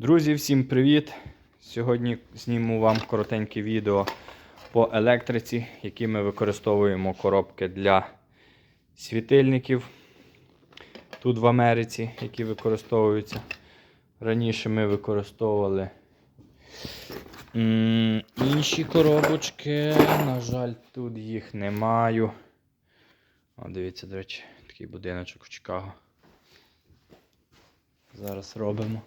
Друзі, всім привіт! Сьогодні зніму вам коротеньке відео по електриці, які ми використовуємо коробки для світильників тут в Америці, які використовуються. Раніше ми використовували інші коробочки. На жаль, тут їх не маю. О, дивіться, до речі, такий будиночок в Чикаго. Зараз робимо.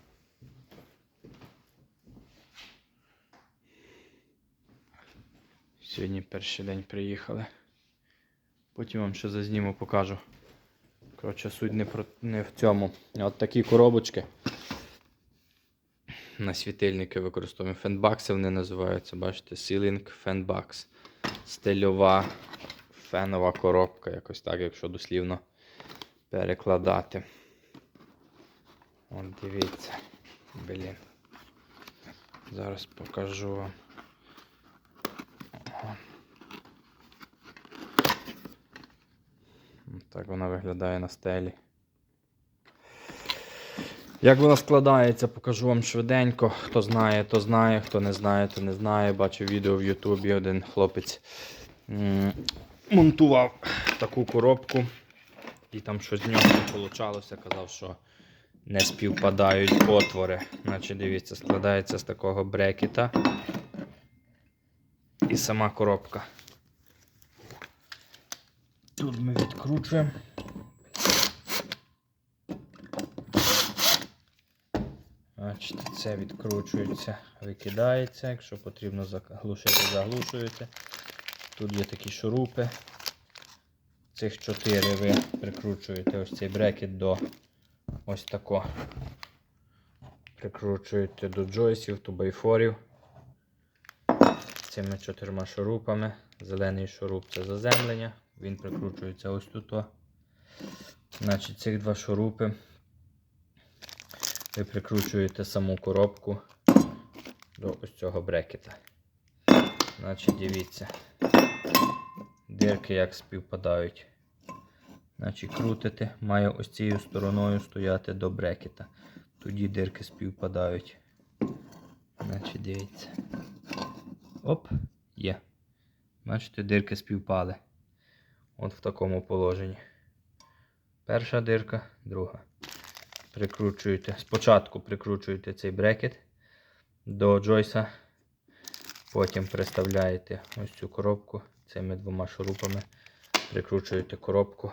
Сьогодні перший день приїхали. Потім вам ще зазніму, покажу. Коротше, суть не, про, не в цьому. От такі коробочки. На світильники використовуємо. Фенбакси вони називаються. Бачите, Ceiling Fanbox. Стильова фенова коробка, якось так, якщо дослівно перекладати. От дивіться. Блін. Зараз покажу вам. Ага. Ось Так вона виглядає на стелі. Як вона складається, покажу вам швиденько. Хто знає, то знає, хто не знає, то не знає. Бачив відео в Ютубі, один хлопець монтував таку коробку. І там щось з нього не вийшло. Казав, що не співпадають отвори. Значить, дивіться, складається з такого брекета. І сама коробка. Тут ми відкручуємо. Бачите, це відкручується, викидається. Якщо потрібно заглушити, заглушуєте. Тут є такі шурупи. Цих чотири ви прикручуєте ось цей брекет до ось тако. Прикручуєте до джойсів, до байфорів. Цими чотирма шурупами. Зелений шуруп це заземлення. Він прикручується ось тут. Значить, цих два шурупи. Ви прикручуєте саму коробку до ось цього брекета. Значить, дивіться. Дирки як співпадають. Значить, крутите, має ось цією стороною стояти до брекета. Тоді дирки співпадають. Значить, дивіться. Оп, є. Бачите, дирки співпали. От в такому положенні. Перша дирка, друга. Прикручуєте. Спочатку прикручуєте цей брекет до джойса. Потім приставляєте ось цю коробку цими двома шурупами. Прикручуєте коробку.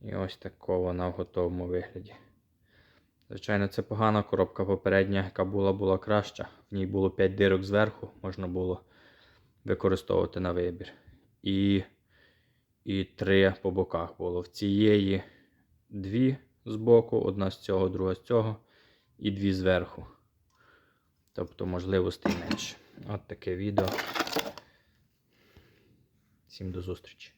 І ось тако вона в готовому вигляді. Звичайно, це погана коробка попередня, яка була, була краща. В ній було 5 дирок зверху, можна було використовувати на вибір. І, і три по боках було. В цієї дві з боку, одна з цього, друга з цього, і дві зверху. Тобто можливостей менше. От таке відео. Всім до зустрічі.